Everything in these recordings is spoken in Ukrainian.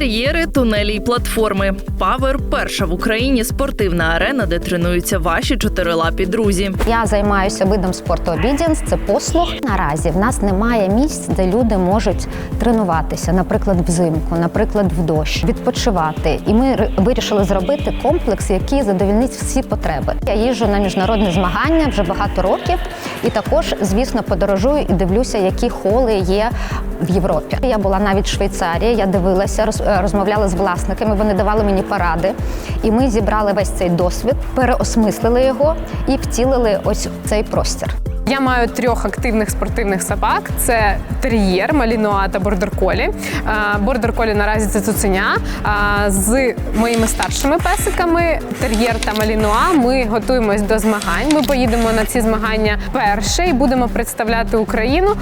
Бар'єри, тунелі й платформи. Павер перша в Україні спортивна арена, де тренуються ваші чотирилапі друзі. Я займаюся видом спорту обідінс, це послуг. Наразі в нас немає місць, де люди можуть тренуватися, наприклад, взимку, наприклад, в дощ, відпочивати. І ми вирішили зробити комплекс, який задовільнить всі потреби. Я їжджу на міжнародні змагання вже багато років, і також, звісно, подорожую і дивлюся, які холи є в Європі. Я була навіть в Швейцарії, я дивилася, роз- розмовляла з власниками. Вони давали мені поради. І ми зібрали весь цей досвід, переосмислили його і втілили ось цей простір. Я маю трьох активних спортивних собак: це тер'єр, малінуа та бордер-колі. Бордер-колі наразі це цуценя. З моїми старшими песиками тер'єр та малінуа. Ми готуємось до змагань. Ми поїдемо на ці змагання перше і будемо представляти Україну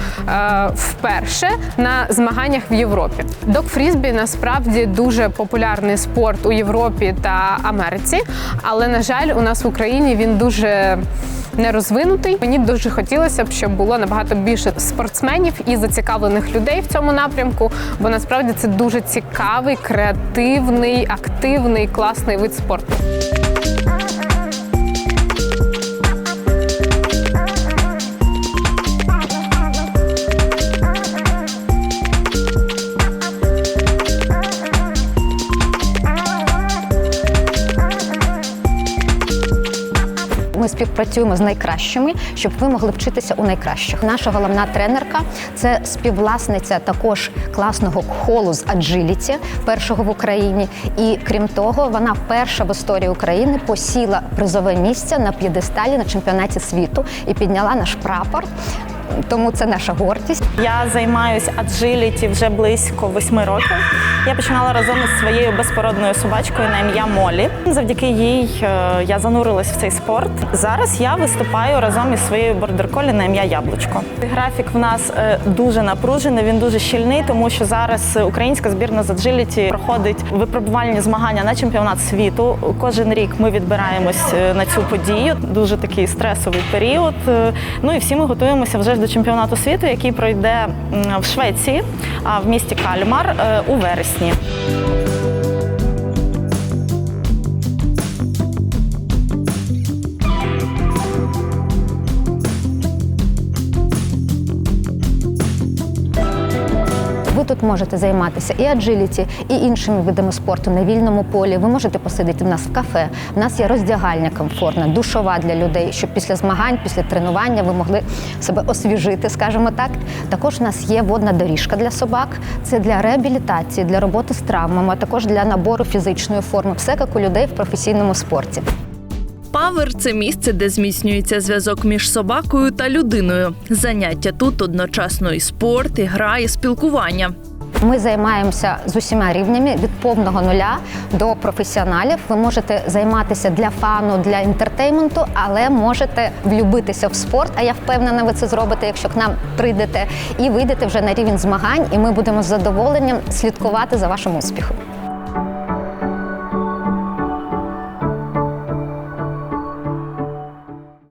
вперше на змаганнях в Європі. Док-фрізбі насправді дуже популярний спорт у Європі та Америці, але на жаль, у нас в Україні він дуже не розвинутий. Мені дуже хотілося б, щоб було набагато більше спортсменів і зацікавлених людей в цьому напрямку, бо насправді це дуже цікавий, креативний, активний, класний вид спорту. Ми співпрацюємо з найкращими, щоб ви могли вчитися у найкращих. Наша головна тренерка це співвласниця також класного холу з аджиліті, першого в Україні. І крім того, вона перша в історії України посіла призове місце на п'єдесталі на чемпіонаті світу і підняла наш прапор. Тому це наша гордість. Я займаюся аджиліті вже близько восьми років. Я починала разом із своєю безпородною собачкою на ім'я Молі. Завдяки їй е, я занурилась в цей спорт. Зараз я виступаю разом із своєю бордерколі на ім'я Яблучко. Графік в нас е, дуже напружений, він дуже щільний, тому що зараз українська збірна з аджиліті проходить випробувальні змагання на чемпіонат світу. Кожен рік ми відбираємось е, на цю подію. Дуже такий стресовий період. Ну і всі ми готуємося вже до чемпіонату світу, який пройде в Швеції, а в місті Кальмар е, у вересні. Ви тут можете займатися і аджиліті, і іншими видами спорту на вільному полі. Ви можете посидіти в нас в кафе. У нас є роздягальня комфортна, душова для людей, щоб після змагань, після тренування ви могли себе освіжити, скажімо так. Також у нас є водна доріжка для собак. Це для реабілітації, для роботи з травмами, а також для набору фізичної форми. Все як у людей в професійному спорті. Павер це місце, де зміцнюється зв'язок між собакою та людиною. Заняття тут одночасно і спорт, і гра, і спілкування. Ми займаємося з усіма рівнями від повного нуля до професіоналів. Ви можете займатися для фану, для інтертейменту, але можете влюбитися в спорт. А я впевнена, ви це зробите, якщо к нам прийдете і вийдете вже на рівень змагань, і ми будемо з задоволенням слідкувати за вашим успіхом.